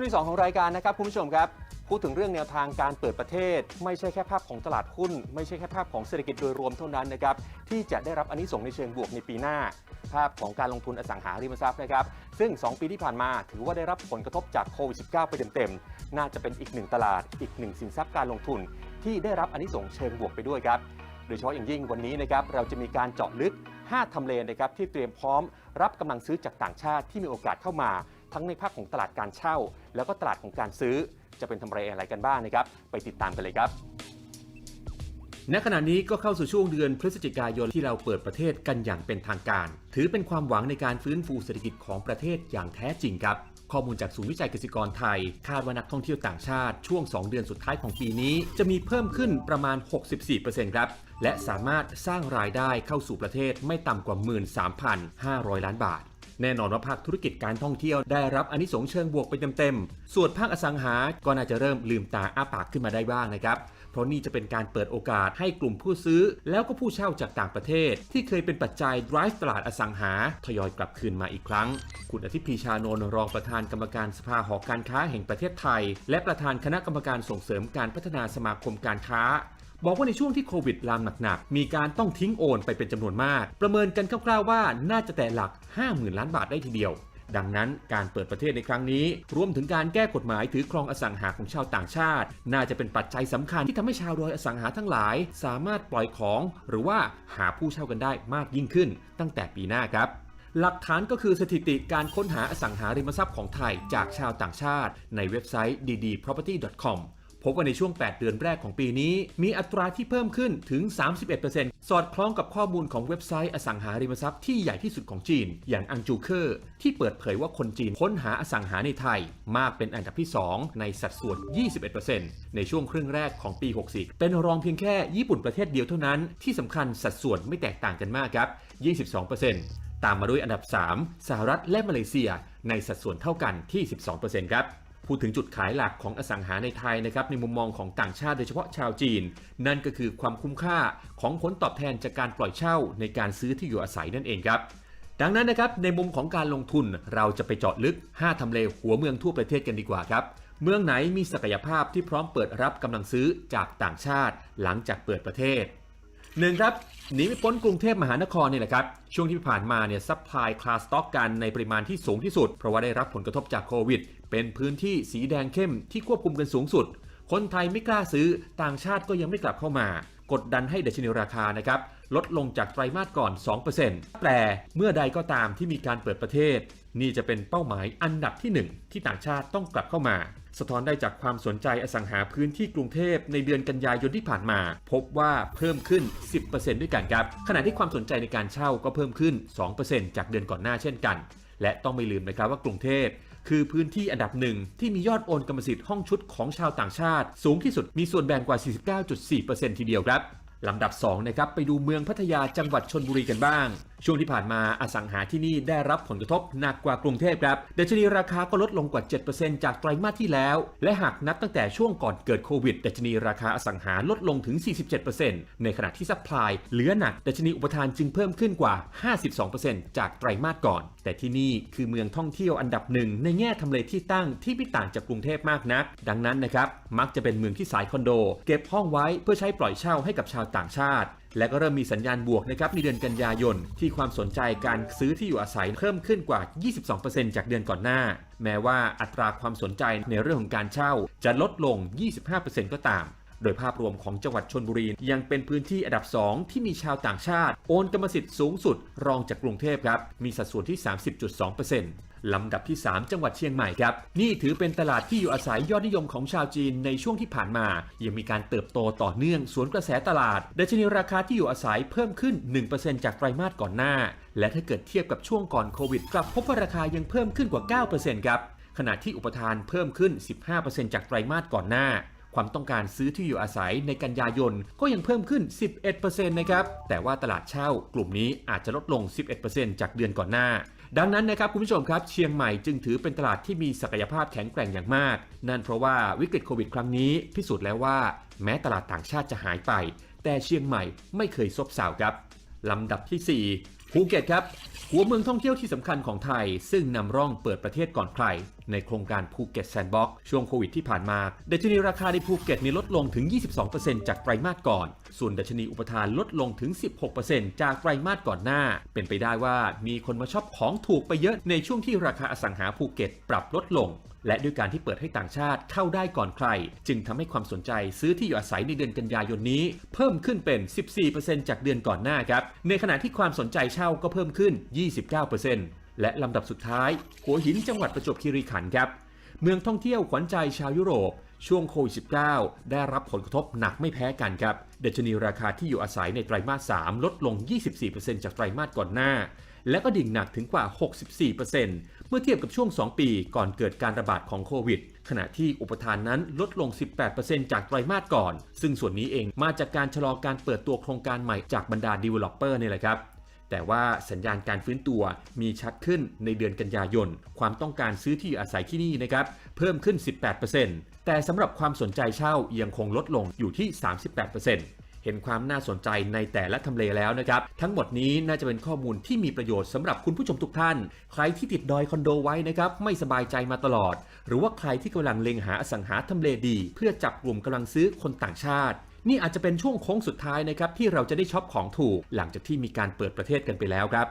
วงที่ 2 ของรายการนะครับคุณผู้ชมครับ พูดถึงเรื่องแนวทางการเปิดประเทศ ไม่ใช่แค่ภาพของตลาดหุ้น ไม่ใช่แค่ภาพของเศรษฐกิจโดยรวมเท่านั้นนะครับที่จะได้รับอนนิสงส์ในเชิงบวกในปีหน้า ภาพของการลงทุนอสังหาริมทรัพย์นะครับซึ่ง 2 ปีที่ผ่านมาถือว่าได้รับผลกระทบจากโควิด -19 ไปเต็มๆน่าจะเป็นอีกหนึ่งตลาด อีกหนึ่งสินทรัพย์การลงทุน ที่ได้รับอนนิสงส์เชิงบวกไปด้วยครับโดยเฉพาะอย่างยิ่งวันนี้นะครับเราจะมีการเจาะลึก 5 ทำเลนะครับที่เตรียมพร้อมรับกำลังซื้อจากต่างชาติที่มีโอกาสเข้ามา ทั้งในภาคของตลาดการเช่า แล้วก็ตลาดของการซื้อ จะเป็นทำเลอะไรกันบ้างนะครับ ไปติดตามกันเลยครับณขณะนี้ก็เข้าสู่ช่วงเดือนพฤศจิกายนที่เราเปิดประเทศกันอย่างเป็นทางการ ถือเป็นความหวังในการฟื้นฟูเศรษฐกิจของประเทศอย่างแท้จริงครับ ข้อมูลจากศูนย์วิจัยเกษตรกรไทย คาดว่านักท่องเที่ยวต่างชาติช่วง 2 เดือนสุดท้ายของปีนี้ จะมีเพิ่มขึ้นประมาณ 64%ครับ และสามารถสร้างรายได้เข้าสู่ประเทศไม่ต่ำกว่า 13,500 ล้านบาท แน่นอนว่าภาคธุรกิจการท่องเที่ยวได้รับอนนิสงส์เชิงบวกไปเต็มๆ ส่วนภาคอสังหา ก็น่าจะเริ่มลืมตาอ้าปากขึ้นมาได้บ้างนะครับ เพราะนี่จะเป็นการเปิดโอกาสให้กลุ่มผู้ซื้อ แล้วก็ผู้เช่าจากต่างประเทศ ที่เคยเป็นปัจจัย drive ตลาดอสังหา ทยอยกลับคืนมาอีกครั้ง คุณอาทิตย์พีชานนท์รองประธานกรรมการสภาหอการค้าแห่งประเทศไทย และประธานคณะกรรมการส่งเสริมการพัฒนาสมาคมการค้า บอกว่าในช่วงที่โควิดลามหนักๆ มีการต้องทิ้งโอนไปเป็นจำนวนมาก ประเมินกันคร่าวๆว่าน่าจะแตะหลัก 50,000 ล้านบาทได้ทีเดียว ดังนั้นการเปิดประเทศในครั้งนี้ รวมถึงการแก้กฎหมายถือครองอสังหาของชาวต่างชาติ น่าจะเป็นปัจจัยสำคัญที่ทำให้ชาวโดยอสังหาทั้งหลาย สามารถปล่อยของ หรือว่าหาผู้เช่ากันได้มากยิ่งขึ้น ตั้งแต่ปีหน้าครับหลักฐานก็คือสถิติการค้นหาอสังหาริมทรัพย์ของไทยจากชาวต่างชาติ ในเว็บไซต์ ddproperty.com พบว่าในช่วง 8 เดือนแรกของปีนี้ มีอัตราที่เพิ่มขึ้นถึง 31%สอดคล้องกับข้อมูลของเว็บไซต์อสังหาริมทรัพย์ที่ใหญ่ที่สุดของจีน อย่างอังจูเคอร์ที่เปิดเผยว่าคนจีนค้นหาอสังหาในไทย มากเป็นอันดับที่ 2 ในสัดส่วน 21%ในช่วงครึ่งแรกของปี 64 เป็นรองเพียงแค่ญี่ปุ่นประเทศเดียวเท่านั้น ที่สำคัญสัดส่วนไม่แตกต่างกันมากครับ 22%ตามมาด้วยอันดับ 3 สหรัฐและมาเลเซีย ในสัดส่วนเท่ากันที่ 12%ครับ พูดถึงจุดขายหลักของอสังหาในไทยนะครับในมุมมองของต่างชาติโดยเฉพาะชาวจีน นั่นก็คือความคุ้มค่าของผลตอบแทนจากการปล่อยเช่าในการซื้อที่อยู่อาศัยนั่นเองครับดังนั้นนะครับในมุมของการลงทุนเราจะไปเจาะลึก 5 ทำเลหัวเมืองทั่วประเทศกันดีกว่าครับ เมืองไหนมีศักยภาพที่พร้อมเปิดรับกำลังซื้อจากต่างชาติ หลังจากเปิดประเทศ หนึ่งครับหนีไม่พ้นกรุงเทพมหานครนี่แหละครับ ช่วงที่ผ่านมาเนี่ยซัพพลายคลาสต็อกกันในปริมาณที่สูงที่สุด เพราะว่าได้รับผลกระทบจากโควิด เป็นพื้นที่สีแดงเข้มที่ควบคุมกันสูงสุด คนไทยไม่กล้าซื้อต่างชาติก็ยังไม่กลับเข้ามากดดันให้ดัชนีราคานะครับลดลงจากไตรมาสก่อน 2%แปลเมื่อใดก็ตามที่มีการเปิดประเทศ นี่จะเป็นเป้าหมายอันดับที่หนึ่งที่ต่างชาติต้องกลับเข้ามา สะท้อนได้จากความสนใจอสังหาพื้นที่กรุงเทพในเดือนกันยายนที่ผ่านมา พบว่าเพิ่มขึ้น 10%ด้วยกันครับ ขณะที่ความสนใจในการเช่าก็เพิ่มขึ้น 2%จากเดือนก่อนหน้าเช่นกัน และต้องไม่ลืมนะครับว่ากรุงเทพคือพื้นที่อันดับหนึ่งที่มียอดโอนกรรมสิทธิ์ห้องชุดของชาวต่างชาติ สูงที่สุดมีส่วนแบ่งกว่า 49.4%ทีเดียวครับลำดับ2นะครับไปดูเมืองพัทยาจังหวัดชนบุรีกันบ้าง ช่วงที่ผ่านมาอสังหาที่นี่ได้รับผลกระทบหนักกว่ากรุงเทพครับดัชนีราคาก็ลดลงกว่า 7%จากไตรมาสที่แล้ว และหากนับตั้งแต่ช่วงก่อนเกิดโควิดดัชนีราคาอสังหาลดลงถึง 47%ในขณะที่ซัพพลายเหลือหนักดัชนีอุปทานจึงเพิ่มขึ้นกว่า 52%จากไตรมาสก่อน แต่ที่นี่คือเมืองท่องเที่ยวอันดับหนึ่งในแง่ทำเลที่ตั้งที่ไม่ต่างจากกรุงเทพมากนัก ดังนั้นนะครับมักจะเป็นเมืองที่สายคอนโด เก็บห้องไว้เพื่อใช้ปล่อยเช่าให้กับชาวต่างชาติและก็เริ่มมีสัญญาณบวกนะครับในเดือนกันยายน ที่ความสนใจการซื้อที่อยู่อาศัยเพิ่มขึ้นกว่า 22%จากเดือนก่อนหน้า แม้ว่าอัตราความสนใจในเรื่องของการเช่า จะลดลง 25%ก็ตาม โดยภาพรวมของจังหวัดชนบุรียังเป็นพื้นที่อันดับ 2 ที่มีชาวต่างชาติ โอนกรรมสิทธิ์สูงสุด รองจากกรุงเทพครับ มีสัดส่วนที่ 30.2% ลำดับที่ 3 จังหวัดเชียงใหม่ครับ นี่ถือเป็นตลาดที่อยู่อาศัยยอดนิยมของชาวจีนในช่วงที่ผ่านมา ยังมีการเติบโตต่อเนื่องสวนกระแสตลาดดัชนีราคาที่อยู่อาศัยเพิ่มขึ้น 1%จากไตรมาสก่อนหน้า และถ้าเกิดเทียบกับช่วงก่อนโควิดกลับพบว่าราคายังเพิ่มขึ้นกว่า 9%ครับขณะที่อุปทานเพิ่มขึ้น 15%จากไตรมาสก่อนหน้าความต้องการซื้อที่อยู่อาศัยในกันยายนก็ยังเพิ่มขึ้น 11%นะครับ แต่ว่าตลาดเช่ากลุ่มนี้อาจจะลดลง 11%จากเดือนก่อนหน้า ดังนั้นนะครับคุณผู้ชมครับเชียงใหม่จึงถือเป็นตลาดที่มีศักยภาพแข็งแกร่งอย่างมาก นั่นเพราะว่าวิกฤตโควิดครั้งนี้พิสูจน์แล้วว่า แม้ตลาดต่างชาติจะหายไป แต่เชียงใหม่ไม่เคยซบเซาครับลำดับที่ 4 ภูเก็ตครับ หัวเมืองท่องเที่ยวที่สำคัญของไทย ซึ่งนำร่องเปิดประเทศก่อนใคร ในโครงการภูเก็ตแซนด์บ็อกช่วงโควิดที่ผ่านมาดัชนีราคาในภูเก็ตมีลดลงถึง 22%จากไตรมาสก่อน ส่วนดัชนีอุปทานลดลงถึง 16%จากไตรมาสก่อนหน้า เป็นไปได้ว่ามีคนมาชอบของถูกไปเยอะในช่วงที่ราคาอสังหาภูเก็ตปรับลดลงและด้วยการที่เปิดให้ต่างชาติเข้าได้ก่อนใคร จึงทำให้ความสนใจซื้อที่อยู่อาศัยในเดือนกันยายนนี้ เพิ่มขึ้นเป็น 14%จากเดือนก่อนหน้าครับ ในขณะที่ความสนใจเช่าก็เพิ่มขึ้น 29%และลำดับสุดท้ายหัวหินจังหวัดประจวบคีรีขันธ์ครับ เมืองท่องเที่ยวขวัญใจชาวยุโรปช่วงโควิด -19 ได้รับผลกระทบหนักไม่แพ้กันครับ เดัชนีราคาที่อยู่อาศัยในไตรมาส 3 ลดลง 24%จากไตรมาสก่อนหน้า และก็ดิ่งหนักถึงกว่า 64%เมื่อเทียบกับช่วง 2 ปีก่อนเกิดการระบาดของโควิด ขณะที่อุปทานนั้นลดลง 18%จากไตรมาสก่อน ซึ่งส่วนนี้เองมาจากการชะลอการเปิดตัวโครงการใหม่จากบรรดา developer นี่แหละครับแต่ว่าสัญญาณการฟื้นตัวมีชัดขึ้นในเดือนกันยายน ความต้องการซื้อที่อาศัยที่นี่นะครับ เพิ่มขึ้น 18%แต่สำหรับความสนใจเช่ายังคงลดลงอยู่ที่ 38% เห็นความน่าสนใจในแต่ละทำเลแล้วนะครับ ทั้งหมดนี้น่าจะเป็นข้อมูลที่มีประโยชน์สำหรับคุณผู้ชมทุกท่าน ใครที่ติดดอยคอนโดไว้นะครับไม่สบายใจมาตลอด หรือว่าใครที่กำลังเล็งหาอสังหาทำเลดี เพื่อจับกลุ่มกำลังซื้อคนต่างชาตินี่อาจจะเป็นช่วงโค้งสุดท้ายนะครับที่เราจะได้ช็อปของถูก หลังจากที่มีการเปิดประเทศกันไปแล้วครับ